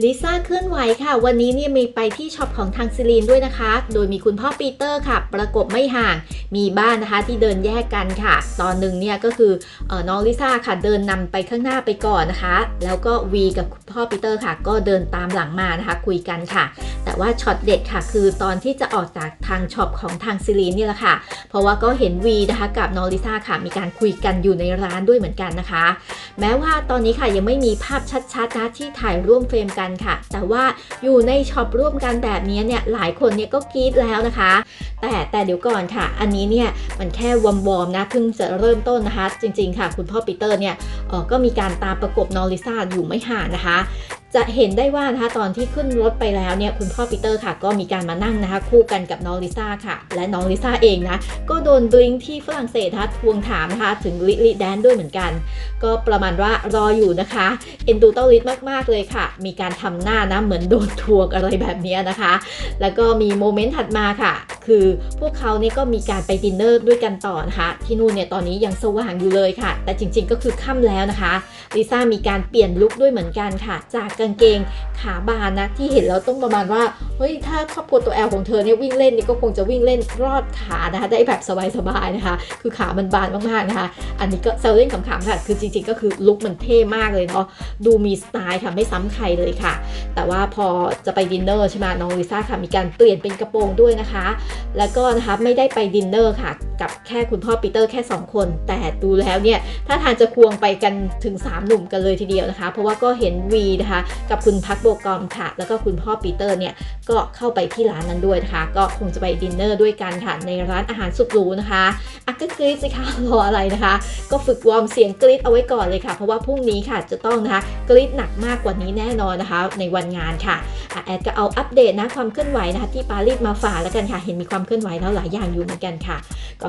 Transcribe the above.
ลิซ่าเคลื่อนไหวค่ะ วันนี้เนี่ยมีไปที่ช็อปของทางซิลีนด้วยนะคะ โดยมีคุณพ่อปีเตอร์ค่ะ ประกบไม่ห่าง มีบ้านนะคะที่เดินแยกกันค่ะ ตอนหนึ่งเนี่ยก็คือออน้องลิซ่าค่ะเดินนำไปข้างหน้าไปก่อนนะคะ แล้วก็วีกับคุณพ่อปีเตอร์ค่ะ ก็เดินตามหลังมานะคะคุยกันค่ะ แต่ว่าช็อตเด็ดค่ะ คือตอนที่จะออกจากทางช็อปของทางซิลีนนี่แหละค่ะ เพราะว่าก็เห็นวีนะคะกับน้องลิซ่าค่ะ มีการคุยกันอยู่ในร้านด้วยเหมือนกันนะคะ แม้ว่าตอนนี้ค่ะยังไม่มีภาพชัดๆนะที่ถ่ายร่วมเฟรมกันค่ะ แต่ว่าอยู่ในช็อปร่วมกันแบบนี้เนี่ยหลายคนเนี่ยก็กรี๊ดแล้วนะคะ แต่แต่เดี๋ยวก่อนค่ะ อันนี้เนี่ยมันแค่วอมๆนะเพิ่งจะเริ่มต้นนะคะ จริงๆค่ะ คุณพ่อปีเตอร์เนี่ยออก็มีการตามประกบนอริซ่าอยู่ไม่ห่างนะคะ จะเห็นได้ว่านะคะตอนที่ขึ้นรถไปแล้วเนี่ยคุณพ่อปีเตอร์ค่ะ ก็มีการมานั่งนะคะคู่กันกับน้องลิซ่าค่ะ และน้องลิซ่าเองนะก็โดนดริงที่ฝรั่งเศสนะคะทวงถามนะคะถึงลิลิแดนด้วยเหมือนกัน ก็ประมาณว่ารออยู่นะคะเอ็นดูเต้าลิสมากๆเลยค่ะ มีการทำหน้านะเหมือนโดนทวงอะไรแบบนี้นะคะ แล้วก็มีโมเมนต์ถัดมาค่ะ คือพวกเขาเนี่ยก็มีการไปดินเนอร์ด้วยกันต่อนะคะ ที่นู่นเนี่ยตอนนี้ยังสว่างอยู่เลยค่ะ แต่จริงๆก็คือค่ำแล้วนะคะลิซ่ามีการเปลี่ยนลุคด้วยเหมือนกันค่ะ จากกางเกงขาบานนะที่เห็นแล้วต้องประมาณว่าเฮ้ยถ้าครอบครัวตัวแอลของเธอเนี่ยวิ่งเล่นนี่ก็คงจะวิ่งเล่นรอดขานะคะ ได้แบบสบายๆนะคะ คือขามันบานมากๆนะคะ อันนี้ก็เซลเล่นขำๆค่ะ คือจริงๆก็คือลุคมันเท่มากเลยเนาะดูมีสไตล์ค่ะไม่ซ้ำใครเลยค่ะ แต่ว่าพอจะไปดินเนอร์ใช่ไหมน้องลิซ่าค่ะมีการเปลี่ยนเป็นกระโปรงด้วยนะคะแล้วก็นะคะไม่ได้ไปดินเนอร์ค่ะ กับแค่คุณพ่อปีเตอร์แค่ 2 คน แต่ดูแล้วเนี่ยถ้าทางจะควงไปกันถึง 3 หนุ่มกันเลยทีเดียวนะคะ เพราะว่าก็เห็นวีนะคะ กับคุณพักโบกอมค่ะ แล้วก็คุณพ่อปีเตอร์เนี่ยก็เข้าไปที่ร้านนั้นด้วยนะคะ ก็คงจะไปดินเนอร์ด้วยกันค่ะในร้านอาหารสุดหรูนะคะอักก็กรี๊ดสิคะรออะไรนะคะ ก็ฝึกวอร์มเสียงกรี๊ดเอาไว้ก่อนเลยค่ะ เพราะว่าพรุ่งนี้ค่ะจะต้องนะคะกรี๊ดหนักมากกว่านี้แน่นอนนะคะ ในวันงานค่ะอะแอดก็เอาอัปเดตนะความเคลื่อนไหวนะคะที่ปารีสมาฝากแล้วกันค่ะ เห็นมีความเคลื่อนไหวแล้วหลายอย่างอยู่เหมือนกันค่ะ ก็